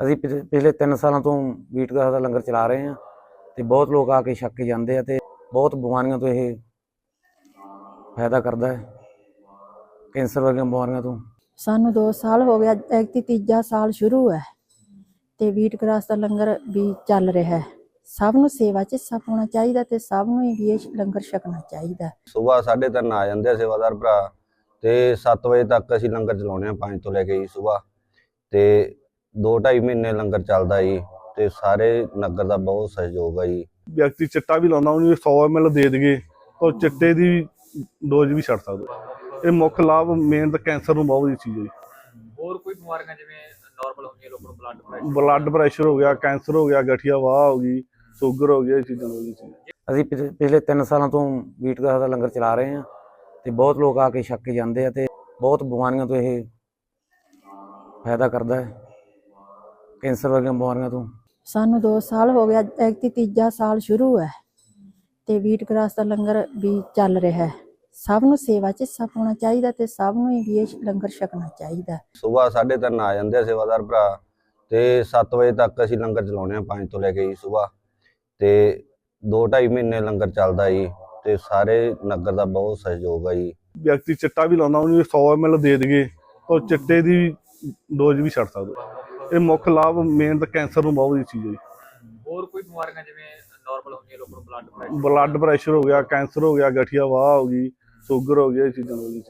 ਅਸੀਂ ਪਿਛ- ਪਿਛਲੇ 3 ਸਾਲਾਂ ਤੋਂ ਵੀਟ ਗਾਹ ਦਾ ਲੰਗਰ ਚਲਾ ਰਹੇ ਹਾਂ ਤੇ ਬਹੁਤ ਲੋਕ ਆ ਕੇ ਛੱਕ ਕੇ ਜਾਂਦੇ ਆ ਤੇ ਬਹੁਤ ਬਿਮਾਰੀਆਂ ਤੋਂ ਇਹ ਫਾਇਦਾ ਕਰਦਾ ਹੈ। ਕੈਂਸਰ ਵਰਗੀਆਂ ਬਿਮਾਰੀਆਂ ਤੋਂ। ਸਾਨੂੰ 2 ਸਾਲ ਹੋ ਗਿਆ ਐਕਤੀ ਤੀਜਾ ਸਾਲ ਸ਼ੁਰੂ ਹੈ ਤੇ ਵੀਟ ਗ੍ਰਾਸ ਦਾ ਲੰਗਰ ਵੀ ਚੱਲ ਰਿਹਾ ਹੈ। ਸਭ ਨੂੰ ਸੇਵਾ 'ਚ ਹਿੱਸਾ ਪਾਉਣਾ ਚਾਹੀਦਾ ਤੇ ਸਭ ਨੂੰ ਹੀ ਵੀ ਇਹ ਲੰਗਰ ਛਕਣਾ ਚਾਹੀਦਾ ਸਵੇਰ 3:30 ਆ ਜਾਂਦੇ ਆ ਸੇਵਾਦਾਰ ਭਰਾ ਤੇ 7 ਵਜੇ ਤੱਕ ਅਸੀਂ ਲੰਗਰ ਚਲਾਉਣੇ ਆ 5 ਤੋਂ ਲੈ ਕੇ ਜੀ ਸਵੇਰ। ਤੇ 2.5 ਮਹੀਨੇ ਲੰਗਰ ਚੱਲਦਾ ਜੀ ਤੇ ਸਾਰੇ ਨਗਰ ਦਾ ਬਹੁਤ ਸਹਿਯੋਗ ਆ ਜੀ। ਵਿਅਕਤੀ ਚਿੱਟਾ ਵੀ ਲਾਉਂਦਾ ਉਹਨੂੰ 100 ml ਦੇ ਦਈਏ ਤਾਂ ਉਹ ਚਿੱਟੇ ਦੀ ਡੋਜ਼ ਵੀ ਛੱਡ ਸਕਦਾ। ਇਹ ਮੁੱਖ ਲਾਭ ਮੇਨ ਤਾਂ ਕੈਂਸਰ ਨੂੰ ਬਹੁਤ ਵਧੀਆ ਚੀਜ਼ ਹੈ ਜੀ। ਹੋਰ ਕੋਈ ਬਿਮਾਰੀਆਂ ਜਿਵੇਂ ਨਾਰਮਲ ਹੁੰਦੀਆਂ ਲੋਕਾਂ ਨੂੰ ਬਲੱਡ ਪ੍ਰੈਸ਼ਰ ਬਲੱਡ ਪ੍ਰੈਸ਼ਰ ਹੋ ਗਿਆ ਕੈਂਸਰ ਹੋ ਗਿਆ ਗਠੀਆ ਵਾਹ ਹੋ ਗਈ ਸ਼ੂਗਰ ਹੋ ਗਿਆ ਇਹ ਚੀਜ਼ਾਂ ਹੋ ਗਈ ਅਸੀਂ ਪਿਛ- ਪਿਛਲੇ 3 ਸਾਲਾਂ ਤੋਂ ਵੀਟ ਗਾਹ ਦਾ ਲੰਗਰ ਚਲਾ ਰਹੇ ਹਾਂ ਤੇ ਬਹੁਤ ਲੋਕ ਆ ਕੇ ਛੱਕ ਕੇ ਜਾਂਦੇ ਆ ਤੇ ਬਹੁਤ ਬਿਮਾਰੀਆਂ ਤੋਂ ਇਹ ਫਾਇਦਾ ਕਰਦਾ ਹੈ। ਕੈਂਸਰ ਵਰਗੀਆਂ ਬਿਮਾਰੀਆਂ ਤੋਂ? ਸਾਨੂੰ 2 ਸਾਲ ਹੋ ਗਿਆ ਐਕਤੀ ਤੀਜਾ ਸਾਲ ਸ਼ੁਰੂ ਹੈ ਤੇ ਵੀਟ ਗ੍ਰਾਸ ਦਾ ਲੰਗਰ ਵੀ ਚੱਲ ਰਿਹਾ ਹੈ। ਸਭ ਨੂੰ ਸੇਵਾ 'ਚ ਹਿੱਸਾ ਪਾਉਣਾ ਚਾਹੀਦਾ ਤੇ ਸਭ ਨੂੰ ਹੀ ਵੀ ਇਹ ਲੰਗਰ ਛਕਣਾ ਚਾਹੀਦਾ। ਸਵੇਰ 3:30 ਆ ਜਾਂਦੇ ਆ ਸੇਵਾਦਾਰ ਭਰਾ ਤੇ 7 ਵਜੇ ਤੱਕ ਅਸੀਂ ਲੰਗਰ ਚਲਾਉਣੇ ਆ 5 ਤੋਂ ਲੈ ਕੇ ਜੀ ਸਵੇਰ। ਤੇ 2.5 ਮਹੀਨੇ ਲੰਗਰ ਚੱਲਦਾ ਜੀ ਤੇ ਸਾਰੇ ਨਗਰ ਦਾ ਬਹੁਤ ਸਹਿਯੋਗ ਆ ਜੀ। ਵਿਅਕਤੀ ਚਿੱਟਾ ਵੀ ਲਾਉਂਦਾ ਉਹਨੂੰ 100 ml ਦੇ ਦਈਏ ਤਾਂ ਉਹ ਚਿੱਟੇ ਦੀ ਡੋਜ਼ ਵੀ ਛੱਡ ਸਕਦਾ। ਇਹ ਮੁੱਖ ਲਾਭ ਮੇਨ ਤਾਂ ਕੈਂਸਰ ਨੂੰ ਬਹੁਤ ਵਧੀਆ ਚੀਜ਼ ਹੈ ਜੀ। ਹੋਰ ਕੋਈ ਬਿਮਾਰੀਆਂ ਜਿਵੇਂ ਨਾਰਮਲ ਹੁੰਦੀਆਂ ਲੋਕਾਂ ਨੂੰ ਬਲੱਡ ਪ੍ਰੈਸ਼ਰ ਬਲੱਡ ਪ੍ਰੈਸ਼ਰ ਹੋ ਗਿਆ ਕੈਂਸਰ ਹੋ ਗਿਆ ਗਠੀਆ ਵਾਹ ਹੋ ਗਈ ਸ਼ੂਗਰ ਹੋ ਗਿਆ ਇਹ ਚੀਜ਼ਾਂ ਹੋ ਗਈ